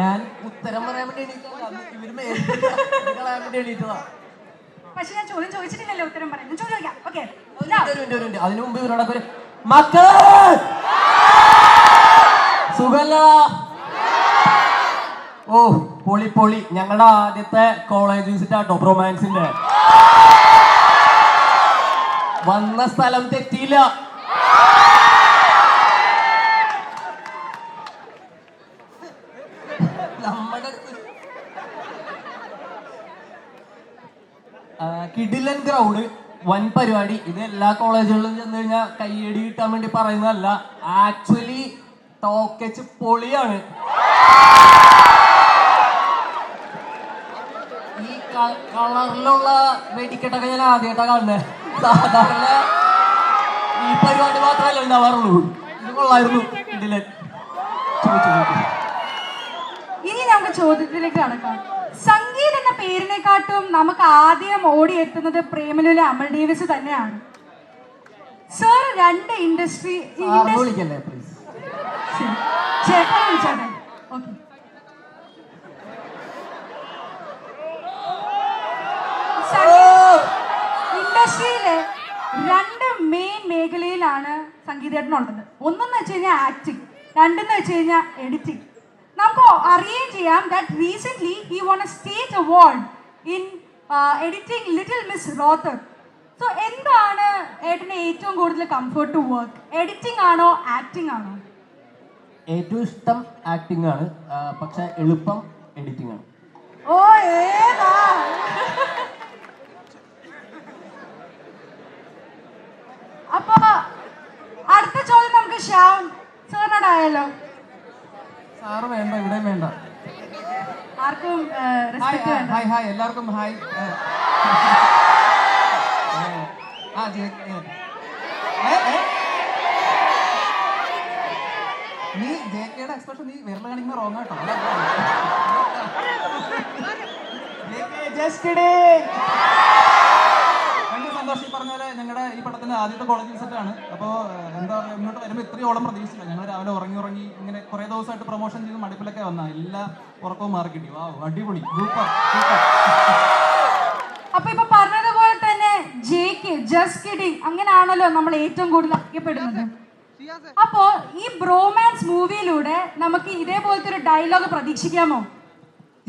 ഞാൻ ഉത്തരം പറയാൻ വേണ്ടി എണീറ്റതാ. പക്ഷെ ഞാൻ ചോദ്യം ചോദിച്ചിട്ടില്ലല്ലോ ഉത്തരം പറയുന്നത് ചോദിക്കാം. ഓക്കെ. അതിനു മുമ്പ് ഇവരോടൊക്കെ ഒരു മക്കൾ! സുഖല്ല? ഓ പൊളി പൊളി. ഞങ്ങളുടെ ആദ്യത്തെ കോളേജ് വിസിറ്റ് ആട്ടോ റൊമാൻസിന്റെ വന്ന സ്ഥലം തെറ്റിയില്ല. നമ്മുടെ കിഡിലൻ ക്രൗഡ് വൻ പരിപാടി. ഇത് എല്ലാ കോളേജുകളിലും ചെന്ന് കഴിഞ്ഞാൽ കയ്യടി കിട്ടാൻ വേണ്ടി പറയുന്നതല്ല. ആക്ച്വലി ടോക്കച്ച് പൊളിയാണ്. ഈ കളറിലുള്ള വെടിക്കെട്ടൊക്കെ ഞാൻ ആദ്യമായിട്ടാണ് കാണുന്നത് സാധാരണ ഈ പരിപാടി മാത്രമല്ല ഉണ്ടാവാറുള്ളൂ. ഇത് കൊള്ളായിരുന്നു കിടിലൻ. ചോദിച്ചു. നമുക്ക് ചോദ്യത്തിലേക്ക് കടക്കാം സംഗീത് എന്ന പേരിനെക്കാട്ടും നമുക്ക് ആദ്യം ഓടിയെത്തുന്നത് പ്രേമലുലെ അമൽ ഡേവിസ് തന്നെയാണ്. സർ രണ്ട് ഇൻഡസ്ട്രി ചേട്ടനെ വിളിച്ചോട്ടെ. ഓക്കെ ഇൻഡസ്ട്രിയിലെ രണ്ട് മെയിൻ മേഖലയിലാണ് സംഗീതേട്ടനുള്ളത്. ഒന്നെന്ന് വെച്ച് കഴിഞ്ഞാൽ ആക്ടിങ് രണ്ടെന്ന് വെച്ച് കഴിഞ്ഞാൽ എഡിറ്റിംഗ് നമുക്ക് അറിയുകയും ചെയ്യാം that recently he won a state award in editing little miss Rawther so എന്താണ് ഏട്ടന് ഏറ്റവും കൂടുതൽ കംഫർട്ട് ടു വർക്ക് എഡിറ്റിംഗ് ആണോ ആക്ടിംഗ് ആണോ? ഏറ്റവും ഇഷ്ടം ആക്ടിംഗ് ആണ്. പക്ഷേ പക്ഷെ എളുപ്പം എഡിറ്റിംഗ് ആണ്. ഓ ഏതാ? അപ്പൊ അടുത്ത ചോദ്യം നമുക്ക് ശ്യാം സാറിനോടായാലോ സാറ് വേണ്ട ഇവിടെ വേണ്ട. ആർക്കും ഹായ് ഹായ് എല്ലാവർക്കും ഹായ് ആ. നീ ജെ കെയുടെ എക്സ്പ്രഷൻ നീ വിരൽ കാണിക്കുന്ന റോങ് കേട്ടോ ജസ്റ്റ് സന്തോഷം ഈ പറഞ്ഞ പോലെ ഞങ്ങളുടെ ഈ പടത്തിന്റെ ആദ്യത്തെ കോളേജ് വിസിറ്റ് ആണ്. അപ്പോൾ എന്താ പറയുക ഇങ്ങോട്ട് വരുമ്പോൾ ഇത്രയോളം പ്രതീക്ഷിച്ചില്ല. ഞങ്ങൾ രാവിലെ ഉറങ്ങി ഉറങ്ങി ഇങ്ങനെ കുറേ ദിവസമായിട്ട് പ്രൊമോഷൻ ചെയ്ത് മടുപ്പിലൊക്കെ വന്ന. എല്ലാ ഉറക്കവും മാറി കിട്ടി. വാ അടിപൊളി. Super super. അപ്പൊ ഇപ്പൊ പറഞ്ഞതുപോലെ തന്നെ ജേക്ക് ജസ്റ്റ് കിഡി അങ്ങനെയാണല്ലോ നമ്മൾ ഏറ്റവും കൂടുതൽ അറിയപ്പെടുന്നത്. അപ്പോ ഈ ബ്രോമാൻസ് മൂവിയിലൂടെ നമുക്ക് ഇതേപോലത്തെ ഒരു ഡയലോഗ് പ്രതീക്ഷിക്കാമോ?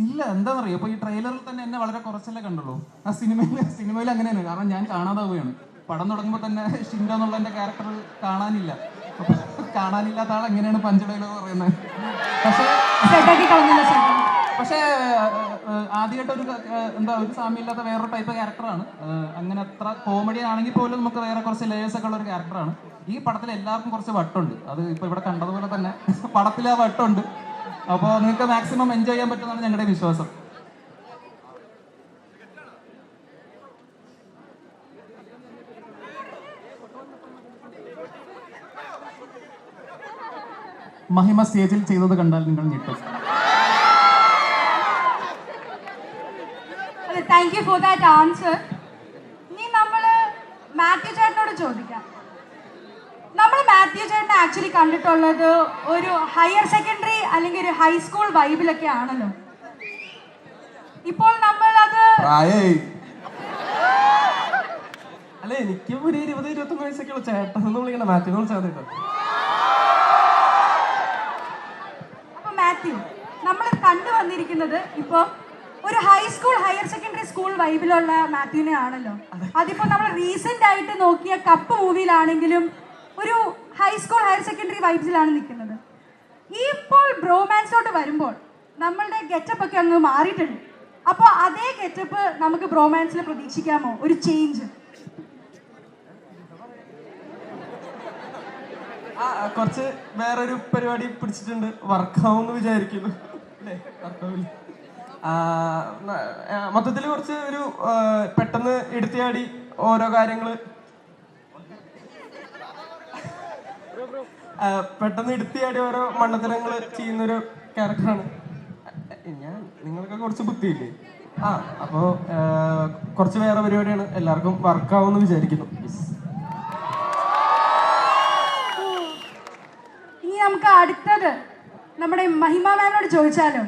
ഇല്ല എന്താണെന്നറിയോ ഇപ്പൊ ഈ ട്രെയിലറിൽ തന്നെ എന്നെ വളരെ കുറച്ചല്ലേ കണ്ടുള്ളൂ. ആ സിനിമയിൽ സിനിമയിൽ അങ്ങനെയാണ്. കാരണം ഞാൻ കാണാതാവുകയാണ്. പടം തുടങ്ങുമ്പോൾ തന്നെ ഷിൻഡ എന്നുള്ള എന്റെ ക്യാരക്ടർ കാണാനില്ല. അപ്പൊ കാണാനില്ലാത്ത ആൾ എങ്ങനെയാണ് പഞ്ചടയിലോ പറയുന്നത്? പക്ഷേ പക്ഷേ ആദ്യമായിട്ട് ഒരു എന്താ ഒരു സാമ്യമില്ലാത്ത വേറൊരു ടൈപ്പ് ക്യാരക്ടറാണ് അങ്ങനെ അത്ര കോമഡി ആണെങ്കിൽ പോലും നമുക്ക് വേറെ കുറച്ച് ലേയേഴ്സ് ഒക്കെ ഉള്ള ഒരു ക്യാരക്ടറാണ് ഈ പടത്തിൽ എല്ലാവർക്കും കുറച്ച് വട്ടുണ്ട്. അത് ഇപ്പൊ ഇവിടെ കണ്ടതുപോലെ തന്നെ പടത്തിൽ ആ വട്ടുണ്ട്. അപ്പോൾ നിങ്ങൾക്ക് മാക്സിമം എൻജോയ് ചെയ്യാൻ പറ്റുമെന്നാണ് ഞങ്ങളുടെ വിശ്വാസം. മഹിമ സ്റ്റേജിൽ ചെയ്തത് കണ്ടാൽ നിങ്ങൾ ഞെട്ടും. Thank you for that answer ഇനി നമ്മൾ മാത്യു ചേട്ടനോട് ചോദിക്കാം. നമ്മൾ മാത്യു ചേട്ടനെ ആക്ച്വലി കണ്ടിട്ടുള്ളത് ഒരു ഹയർ സെക്കൻഡറി അല്ലെങ്കിൽ ഒരു ഹൈസ്കൂൾ വൈബിലൊക്കെ ആണല്ലോ. ഇപ്പോൾ നമ്മൾ അത് അല്ല എനിക്കും ഒരു ഇരുപത് ഇരുപത്തൊന്ന് വയസ്സൊക്കെ ഉള്ള ചേട്ടൻ എന്ന് വിളിക്കണ വിളിച്ചാൽ കേട്ടോ അപ്പൊ മാത്യു നമ്മൾ കണ്ടു വന്നിരിക്കുന്നത് ഇപ്പൊ ഒരു high school higher secondary school വൈബിലുള്ള മാത്യുവിനെ ആണല്ലോ അതിപ്പോ നമ്മൾ റീസെന്റ് ആയിട്ട് നോക്കിയ കപ്പ് മൂവിയിലാണെങ്കിലും ഒരു ഹൈസ്കൂൾ ഹയർ സെക്കൻഡറി വൈബ്സിലാണ് നിൽക്കുന്നത്. ഇപ്പോൾ ബ്രോമാൻസോട്ട് വരുമ്പോൾ നമ്മളുടെ ഗെറ്റപ്പ് ഒക്കെ അങ്ങ് മാറിയിട്ടുണ്ട്. അപ്പോൾ അതേ ഗെറ്റപ്പ് നമുക്ക് ബ്രോമാൻസിൽ പ്രതീക്ഷിക്കാമോ? ഒരു ചേഞ്ച് കുറച്ച് വേറൊരു പരിപാടി പിടിച്ചിട്ടുണ്ട്. വർക്കാവുമെന്ന് വിചാരിക്കുന്നു. മൊത്തത്തിൽ കുറച്ച് ഒരു പെട്ടെന്ന് എടുത്തിയാടി ഓരോ കാര്യങ്ങൾ. പെട്ടെന്ന് എടുത്തിയാടി ഓരോ മണ്ണത്തരങ്ങൾ ചെയ്യുന്നൊരു ക്യാരക്ടറാണ്. ഞാൻ നിങ്ങൾക്ക് കുറച്ച് ബുദ്ധിയില്ലേ? ആ അപ്പോ കുറച്ച് വേറെ പരിപാടിയാണ്. എല്ലാവർക്കും വർക്കാവുമെന്ന് വിചാരിക്കുന്നു. ഇനി നമുക്ക് അടുത്തത് നമ്മുടെ മഹിമ മാനോട് ചോദിച്ചാലോ?